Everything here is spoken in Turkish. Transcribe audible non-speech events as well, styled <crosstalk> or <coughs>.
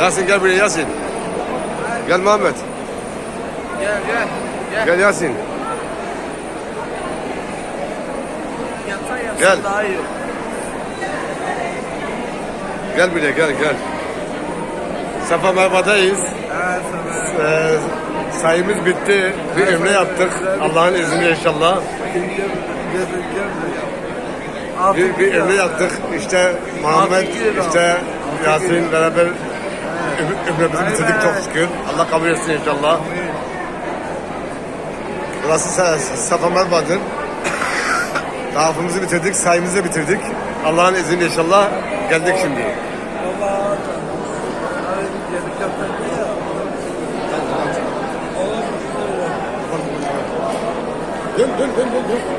Yasin gel buraya Yasin. Gel Muhammed. Gel gel. Gel. Gel Yasin. Yatsa yatsa Gel. daha iyi. Gel buraya gel gel. Safa Merva'dayız. Evet. Ee, sayımız bitti. Bir ömre yaptık. Allah'ın izniyle inşallah. Bir, bir ömre yaptık. İşte Muhammed, işte Yasin beraber ömür- ömrümüzü bitirdik çok şükür. Allah kabul etsin inşallah. Burası Sa- Safa Merva'dır. <coughs> Tavafımızı bitirdik, sayımızı bitirdik. Allah'ın izniyle inşallah geldik şimdi. Dön dön dön dön. dön.